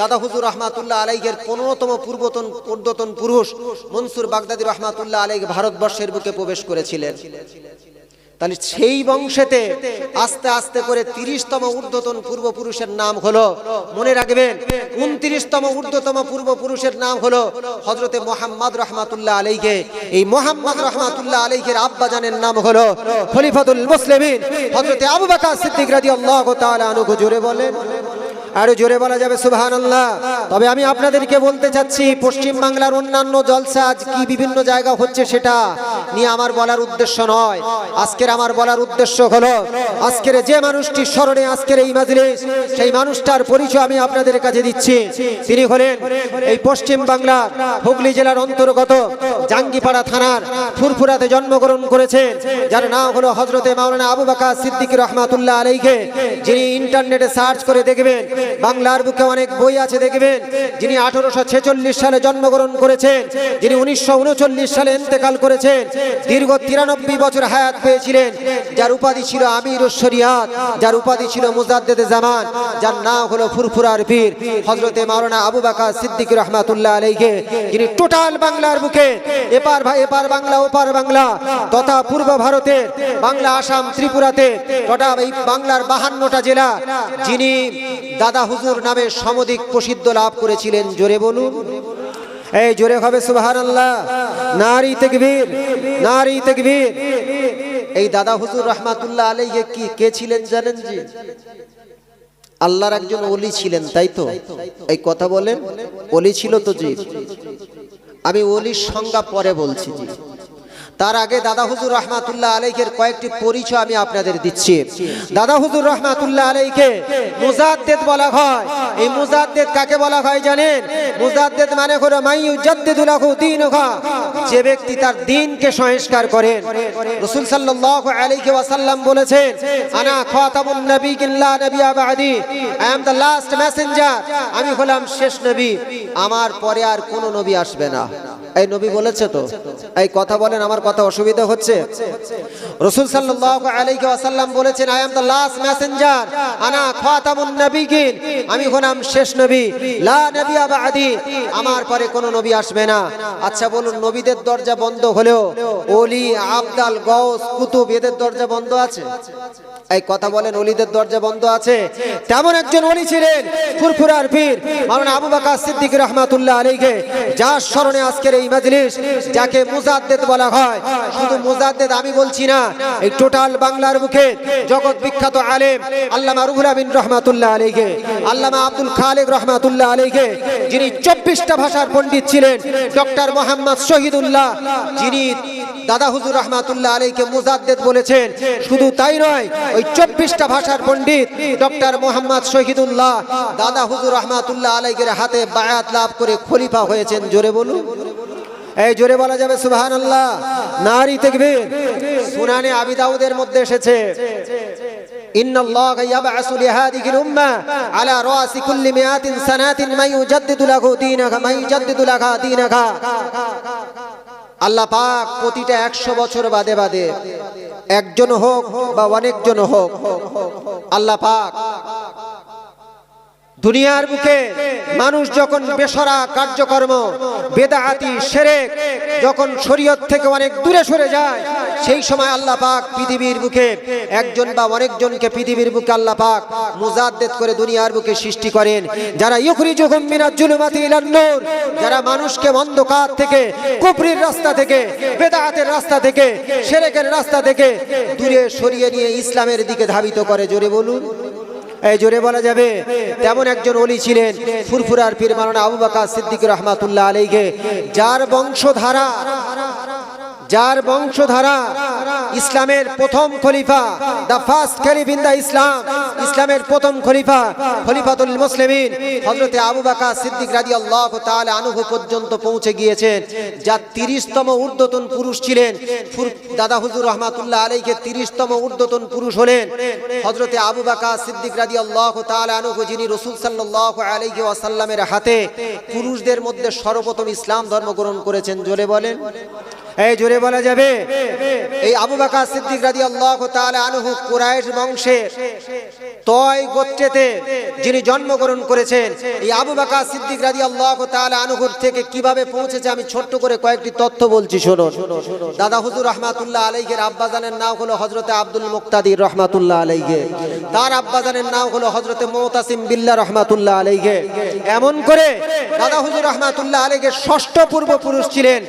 দাদা হুজুর রহমাতুল্লাহ আলাইহের পনেরোতম পূর্বতন, ঊর্ধ্বতন পুরুষ মনসুর বাগদাদি রহমাতুল্লাহ আলাইহ ভারতবর্ষের বুকে প্রবেশ করেছিলেন। তাহলে সেই বংশেতে আস্তে আস্তে করে তিরিশতম ঊর্ধ্বতন পূর্বপুরুষের নাম হলো, মনে রাখবেন, উনত্রিশতম ঊর্ধ্বতম পূর্বপুরুষের নাম হলো হজরতে মোহাম্মদ রহমাতুল্লাহ আলাইকে এই মোহাম্মদ রহমাতুল্লাহ আলাইকের আব্বাজানের নাম হলো খলিফাতুল মুসলিমিন। হজরতে আবু বকর সিদ্দিক রাদিয়াল্লাহু তাআলা আনহু জোরে বলেন আরও জোরে বলা যাবে সুবহান আল্লাহ তবে আমি আপনাদেরকে বলতে চাচ্ছি, পশ্চিম বাংলার অন্যান্য জলসা আজ কি বিভিন্ন জায়গা হচ্ছে সেটা নিয়ে আমার বলার উদ্দেশ্য নয়। আজকের আমার বলার উদ্দেশ্য হলো, আজকের যে মানুষটি স্মরণে আজকের এই মাজলিস, সেই মানুষটার পরিচয় আমি আপনাদের কাছে দিচ্ছি। তিনি হলেন এই পশ্চিম বাংলার হুগলি জেলার অন্তর্গত জাঙ্গিপাড়া থানার ফুরফুরাতে জন্মগ্রহণ করেছেন। যার নাম হলো হজরতে মাওলানা আবু বাকা সিদ্দিক রহমাতুল্লাহ আলাইকে যিনি ইন্টারনেটে সার্চ করে দেখবেন বাংলার বুকে অনেক বই আছে, দেখবেন। যিনি আঠারোশো ছেচল্লিশ সালে জন্মগ্রহণ করেছেন, যিনি উনিশশো উনচল্লিশ সালে ইন্তেকাল করেছেন, দীর্ঘ তিরানব্বই বছর হায়াত পেয়েছিলেন, যার উপাধি ছিল আমির শরিয়াত, যার উপাধি ছিল মুজাদ্দেদ জামান, যার নাম হলো ফুরফুরার পীর হজরতে মাওলানা আবু বাকা সিদ্দিক রহমাতুল্লাহ আলাইকে যিনি টোটাল বাংলার বুকে, এপার ভাই এপার বাংলা, ওপার বাংলা, তথা পূর্ব ভারতে বাংলা, আসাম, ত্রিপুরাতে, তথা এই বাংলার বাহান্নটা জেলা, যিনি দাদা হুজুর নামে সমধিক প্রসিদ্ধ লাভ করেছিলেন, জোরে বলুন। এই জোরে হবে সুবাহান আল্লাহ নারী তেকবীর নারী তেকবীর। এই দাদা হুজুর রহমাতুল্লাহ আলাইহি কি, কে ছিলেন জানেন জি? আল্লাহর একজন অলি ছিলেন, তাই তো? এই কথা বলেন অলি ছিল তো জি? আমি অলির সংজ্ঞা পরে বলছি জি। তার আগে দাদা হুজুর রহমাতুল্লাহ আলাইকের কয়েকটি পরিচয় আমি আপনাদের দিচ্ছি। দাদা হুজুর রহমাতুল্লাহ আলাইকে মুজাদ্দেদ বলা হয়। এই মুজাদ্দেদ কাকে বলা হয় জানেন? মুজাদ্দেদ মানে হলো মাইয়ু জাদ্দিদুলাহু দীনুহা। যে ব্যক্তি তার দিনকে সংস্কার করেন। রাসূল সাল্লাল্লাহু আলাইহি ওয়াসাল্লাম বলেছেন, আনা খাতামুন নাবিয়িন লা নাবিয়্যা বাদি। I am the last messenger আমি হলাম শেষ নবী। আমার পরে আর কোনো নবী আসবে না। এই নবী বলেছে তো, এই কথা বলেন, আমার কথা অসুবিধা হচ্ছে। রসুল সাল্লাল্লাহু আলাইহি বলেছেন I am the last messenger আনা খাতামুন নবিয়িন আমি হলাম শেষ নবী, লা নবিয়া বাদি, আমার পরে কোনো নবী আসবে না। আচ্ছা বলুন, নবীদের দরজা বন্ধ হলেও, ওলি, আবদাল গৌস কুতুব, এদের দরজা বন্ধ আছে? এই কথা বলেন অলিদের দরজা বন্ধ আছে। তেমন একজন অলি ছিলেন, ফুরফুরার পীর, মাওলানা আবু বাকা সিদ্দিক রহমাতুল্লাহ আলাইহি, যার স্মরণে আজকের এই মজলিস, যাকে মুজাদ্দেদ বলা হয়। শুধু মুজাদ্দেদ আমি বলছি না, এই টোটাল বাংলার বুকে জগৎ বিখ্যাত আলেম, আল্লামা রুহুল আমিন রহমাতুল্লাহ আলাইহি, আল্লামা আব্দুল খালেক রহমাতুল্লাহ আলাইহি, যিনি চব্বিশটা ভাষার পণ্ডিত ছিলেন, ডক্টর মোহাম্মদ শহীদুল্লাহ, যিনি দাদা হুজুর রহমাতুল্লাহ আলাইকে মুজাদ্দেদ বলেছেন শুধু তাই নয় ওই চব্বিশটা ভাষার পণ্ডিত ডক্টর মোহাম্মদ শহীদুল্লাহ দাদা হুজুর রহমাতুল্লাহ আলাইকের হাতে বায়াত লাভ করে খলিফা হয়েছেন জোরে বলুন এই জোরে বলা যাবে সুবহান আল্লাহ নারী তেকবীর সুনানে আবি দাউদের মধ্যে এসেছে إن الله يبعث لهذه الأمة على رأس كل مئات سنة من يجدد له دينها من يجدد لها دينها আল্লাহ পাক প্রতিটা একশো বছর বাদে বাদে একজন হোক বা অনেকজন হোক আল্লাহ পাক দুনিয়ার বুকে মানুষ যখন বেসরা কার্যকর্ম, বেদাহাতি, সেরেক, যখন শরীয়ত থেকে অনেক দূরে সরে যায়, সেই সময় আল্লাহ পাক পৃথিবীর বুকে একজন বা অনেকজনকে পৃথিবীর বুকে আল্লাহ পাক মুজাদ্দেদ করে দুনিয়ার বুকে সৃষ্টি করেন। যারা ইউখরি যখন মিনাজ জুলুমাতি ইলান যারা মানুষকে অন্ধকার থেকে, কুফরির রাস্তা থেকে, বেদাহাতের রাস্তা থেকে, সেরেকের রাস্তা থেকে দূরে সরিয়ে নিয়ে ইসলামের দিকে ধাবিত করে। জোরে বলুন। জোরে বলা যাবে, তেমন একজন অলি ছিলেন ফুরফুরার পীর মারানা আবু বাকা সিদ্দিক রহমাতুল্লাহ আলীকে যার বংশধারা যার বংশধারা ইসলামের প্রথম খলিফা the first caliph in the Islam ইসলামের প্রথম খলিফা, খলিফাতুল মুসলিমিন, হযরতে আবু বকর সিদ্দিক রাদিয়াল্লাহু তাআলা আনহু পর্যন্ত পৌঁছে গিয়েছেন, যার 30তম ঊর্ধ্বতন পুরুষ ছিলেন। দাদা হুজুর রহমাতুল্লাহ আলাইকে 30তম ঊর্ধ্বতন পুরুষ হলেন। হযরতে আবু বকর সিদ্দিক রাদিয়াল্লাহু তাআলা আনহু, যিনি রাসূল সাল্লাল্লাহু আলাইহি ওয়াসাল্লামের হাতে পুরুষদের মধ্যে সর্বপ্রথম ইসলাম ধর্ম গ্রহণ করেছেন, জোরে বলেন। এই জোরে বলা যাবে। এই আবু বাকা সিদ্দিক রাজি আল্লাহ আনহু কুরাইশ বংশের তয় গোত্রেতে যিনি জন্মগ্রহণ করেছেন, এই আবু বাকা সিদ্দিক রাজি আল্লাহ আনহুর থেকে কীভাবে পৌঁছেছে আমি ছোট্ট করে কয়েকটি তথ্য বলছি শোনো দাদা হুজুর রহমাতুল্লাহ আলাইহের আব্বাজানের নাম হলো হজরতে আব্দুল মুক্তাদির রহমাতুল্লাহ আলাইহে। তার আব্বাজানের নাম হলো হজরতে মোহতাসিম বিল্লাহ রহমাতুল্লাহ আলাইহে। এমন করে দাদা হুজুর রহমাতুল্লাহ আলাইহে ষষ্ঠ পূর্বপুরুষ ছিলেন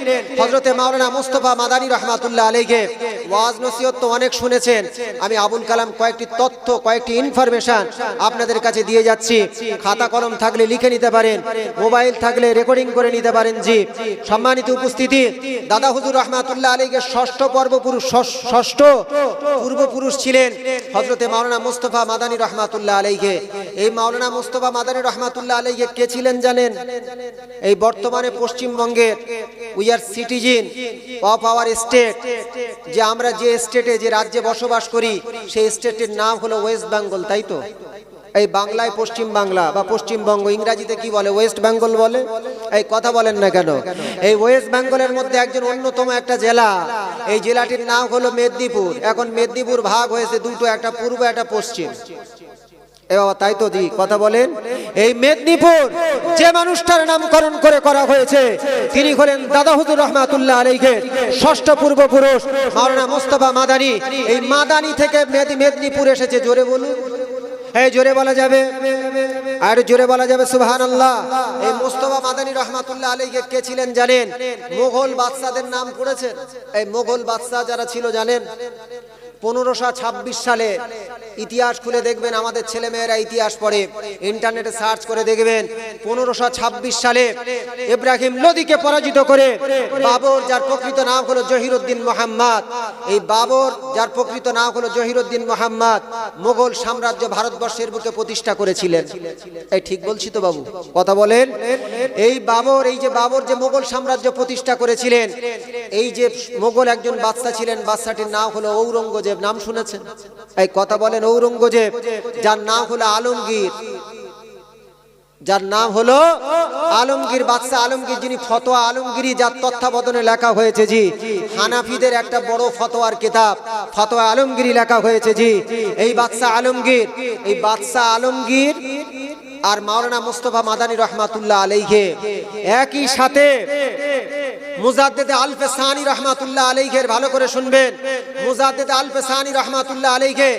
হজরতে মাওলানা মুস্তফা মাদানী রহমাতুল্লাহ আলাইহে, ওয়াজ নসিহত তো অনেক শুনেছেন। আমি আবুল কালাম কয়েকটি তথ্য, কয়েকটি ইনফরমেশন আপনাদের কাছে দিয়ে যাচ্ছি। খাতা কলম থাকলে লিখে নিতে পারেন, মোবাইল থাকলে রেকর্ডিং করে নিতে পারেন জি। সম্মানিত উপস্থিতি, দাদা হুজুর রহমাতুল্লাহ আলীকে ষষ্ঠ পর্বপুরুষ ষষ- ষষ্ঠ পূর্বপুরুষ ছিলেন হজরতে মাওলানা মুস্তফা মাদানী রহমাতুল্লাহ আলাইকে এই মাওলানা মুস্তফা মাদানী রহমাতুল্লাহ আলাইকে কে ছিলেন জানেন? এই বর্তমানে পশ্চিমবঙ্গের we are citizen of our state যে আমরা যে স্টেটে যে রাজ্যে বসবাস করি, সেই স্টেটের নাম হলো ওয়েস্ট বেঙ্গল তাই তো? এই বাংলায় পশ্চিম বাংলা বা পশ্চিমবঙ্গ, ইংরাজিতে কি বলে? ওয়েস্ট বেঙ্গল বলে? এই কথা বলেন না কেন? এই ওয়েস্ট বেঙ্গলের মধ্যে একজন অন্যতম একটা জেলা। এই জেলাটির নাম হলো মেদিনীপুর। এখন মেদিনীপুর ভাগ হয়েছে দুটো, একটা পূর্ব, একটা পশ্চিম। এ বাবা, তাই তো দি কথা বলেন। এই মেদিনীপুর যে মানুষটার নামকরণ করে করা হয়েছে, তিনি হলেন দাদা হুজুর রহমাতুল্লাহ আলাইকে ষষ্ঠ পূর্বপুরুষ মাওলানা মোস্তফা মাদানী। এই মাদানী থেকে মেদি মেদিনীপুর এসেছে, জোরে বলুন। এই জোরে বলা যাবে। আর জোরে বলা যাবে সুবহান আল্লাহ এই মোস্তফা মাদানী রহমাতুল্লাহ আলাইকে কে ছিলেন জানেন? মোগল বাদশাদের নাম পড়েছেন এই মোগল বাদশাহ যারা ছিল, জানেন? পনেরোশো ছাব্বিশ সালে ইতিহাস খুলে দেখবেন, আমাদের ছেলেমেয়েরা ইতিহাস পড়ে। ইন্টারনেটে সার্চ করে দেখবেন, পনেরোশো ছাব্বিশ সালে ইব্রাহিম লোদিকে পরাজিত করে বাবর, যার প্রকৃত নাম হলো জহিরুদ্দিন মোহাম্মদ। এই বাবর, যার প্রকৃত নাম হলো জহিরুদ্দিন মোহাম্মদ, মোগল সাম্রাজ্য ভারতবর্ষের বুকে প্রতিষ্ঠা করেছিলেন। এই ঠিক বলছি তো বাবু? কথা বলেন? এই বাবর, এই যে বাবর যে মোগল সাম্রাজ্য প্রতিষ্ঠা করেছিলেন, এই যে মোগল একজন বাদশা ছিলেন, বাদশাটির নাম হলো ঔরঙ্গজেব। নাম শুনেছেন? এই কথা বলেন ঔরঙ্গজেব, যার নাম হলো আলমগীর। যার নাম হলো আলমগীর, বাদশাহ আলমগীর, যিনি ফতোয়া আলমগীরি যার তত্ত্বাবধানে লেখা হয়েছে জি। হানাফিদের একটা বড় ফতোয়ার কিতাব, ফতোয়া আলমগীরি লেখা হয়েছে জি। এই বাদশাহ আলমগীর, এই বাদশাহ আলমগীর আর মাওলানা মুস্তফা মাদানী রহমাতুল্লাহ আলাইহে, একই সাথে মুজাদ্দেদে আলফে সানি রহমাতুল্লাহ আলাইহের, ভালো করে শুনবেন। মুজাদ্দেদে আলফে সানি রহমাতুল্লাহ আলাইহে,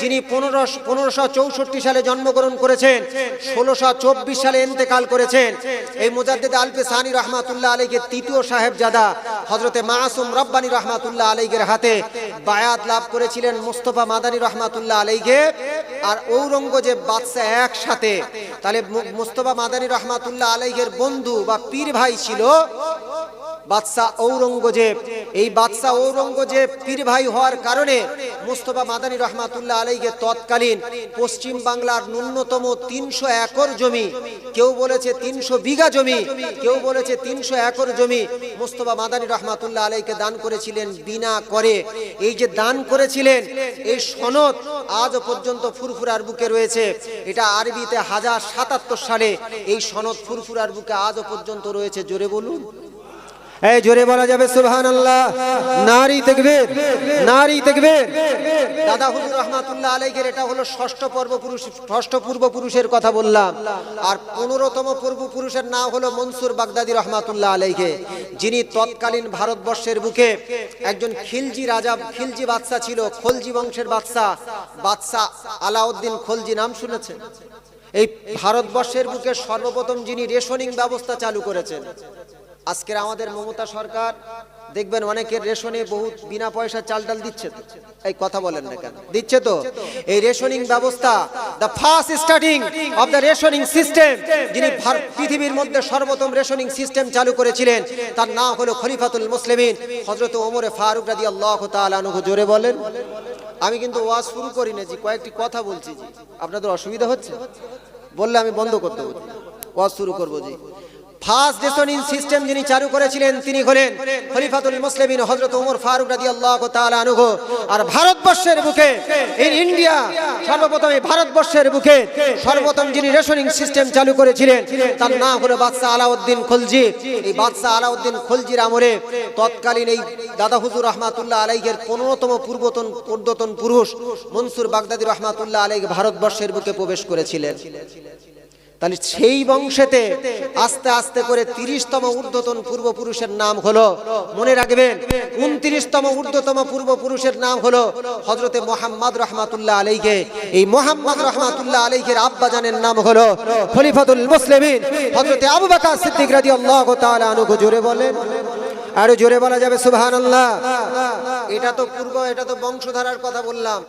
যিনি পনেরো, পনেরোশো চৌষট্টি সালে জন্মগ্রহণ করেছেন, ষোলোশো চব্বিশ সালে ইন্তেকাল করেছেন। এই মুজাদ্দেদে আলফে সানি রহমাতুল্লাহ আলাইকে তৃতীয় সাহেবজাদা হজরতে মাসুম রব্বানী রহমাতুল্লাহ আলাইহের হাতে বায়াত লাভ করেছিলেন মুস্তফা মাদানী রহমাতুল্লাহ আলাইহে আর ঔরঙ্গজেব বাদশাহ একসাথে। তাহলে মুস্তফা মাদানী রহমাতুল্লাহ আলাইহের বন্ধু বা পীর ভাই ছিল বাদশাহ ঔরঙ্গজেব। এই বাদশাহ ঔরঙ্গজেব পীর ভাই হওয়ার কারণে মুস্তফা মাদানী রহমাতুল্লাহ আলাইকে তৎকালীন পশ্চিম বাংলার ন্যূনতম তিনশো একর জমি, কেউ বলেছে তিনশো বিঘা জমি, কেউ বলেছে তিনশো একর জমি মুস্তফা মাদানী রহমাতুল্লাহ আলাইকে দান করেছিলেন বিনা করে। এই যে দান করেছিলেন, এই সনদ আজও পর্যন্ত ফুরফুরার বুকে রয়েছে। এটা আরবিতে হাজার সাতাত্তর সালে এই সনদ ফুরফুরার বুকে আজও পর্যন্ত রয়েছে। জোরে বলুন। এই জোরে বলা যাবে সুবহান আল্লাহ নারী তেকবীর নারী তেকবীর। দাদা হুজুর রহমাতুল্লাহ আলাইহির, এটা হলো ষষ্ঠ পূর্বপুরুষ ষষ্ঠ পূর্বপুরুষের কথা বললাম। আর পনেরোতম পূর্বপুরুষের নাম হলো মনসুর বাগদাদি রহমাতুল্লাহ আলাইহি। যিনি তৎকালীন ভারতবর্ষের বুকে একজন খিলজি রাজা, খিলজি বাদশা ছিল, খলজি বংশের বাদশা। বাদশা আলাউদ্দিন খলজি নাম শুনেছেন? এই ভারতবর্ষের বুকে সর্বপ্রথম যিনি রেশনিং ব্যবস্থা চালু করেছেন আজকের আমাদের মমতা সরকার, দেখবেন অনেকের রেশনে বহুত বিনা পয়সা চাল ডাল দিচ্ছে তো। এই কথা বলেন না কেন? দিচ্ছে তো? এই রেশনিং ব্যবস্থা the first starting of the rationing system যিনি পৃথিবীর মধ্যে সর্বপ্রথম রেশনিং সিস্টেম চালু করেছিলেন, তার নাম হলো খলিফাতুল মুসলিমিন, হযরত ওমরে ফারুক রাদিয়াল্লাহু তাআলা আনহু। জোরে বলেন। আমি কিন্তু ওয়াজ শুরু করি না জি কয়েকটি কথা বলছি জি আপনাদের অসুবিধা হচ্ছে? বললে আমি বন্ধ করতে ওয়াজ শুরু করব জি ফার্স্ট রেশনিং সিস্টেম যিনি চালু করেছিলেন, তিনি হলেন খলিফাতুল মুসলিমিন হযরত ওমর ফারুক রাদিয়াল্লাহু তাআলা আনহু। আর ভারতবর্ষের বুকে, ইন ইন্ডিয়া, সর্বপ্রথম ভারতবর্ষের বুকে, সর্বপ্রথম যিনি রেশনিং সিস্টেম চালু করেছিলেন, তার নাম হলো বাদশাহ আলাউদ্দিন খলজি। এই বাদশাহ আলাউদ্দিন খলজির আমলে তৎকালীন এই দাদা হুজুর রহমাতুল্লাহ আলাইহের পনেরোতম পূর্বতন পূর্বতন পুরুষ মনসুর বাগদাদি রহমাতুল্লাহ আলাইহ ভারতবর্ষের বুকে প্রবেশ করেছিলেন। তাহলে সেই বংশেতে আস্তে আস্তে করে তিরিশতম ঊর্ধ্বতন পূর্বপুরুষের নাম হলো, মনে রাখবেন, উনত্রিশতম ঊর্ধ্বতম পূর্বপুরুষের নাম হলো হজরতে মোহাম্মদ রহমাতুল্লাহ আলাইকে এই মোহাম্মদ রহমাতুল্লাহ আলাইকের আব্বাজানের নাম হলো খলিফাতুল মুসলিমিন। হজরতে আবু বকর সিদ্দিক রাদিয়াল্লাহু তাআলা আনহু জোরে বলেন আরও জোরে বলা যাবে, সুবহানাল্লাহ। এটা তো পূর্ব, এটা তো বংশধারার কথা বললাম।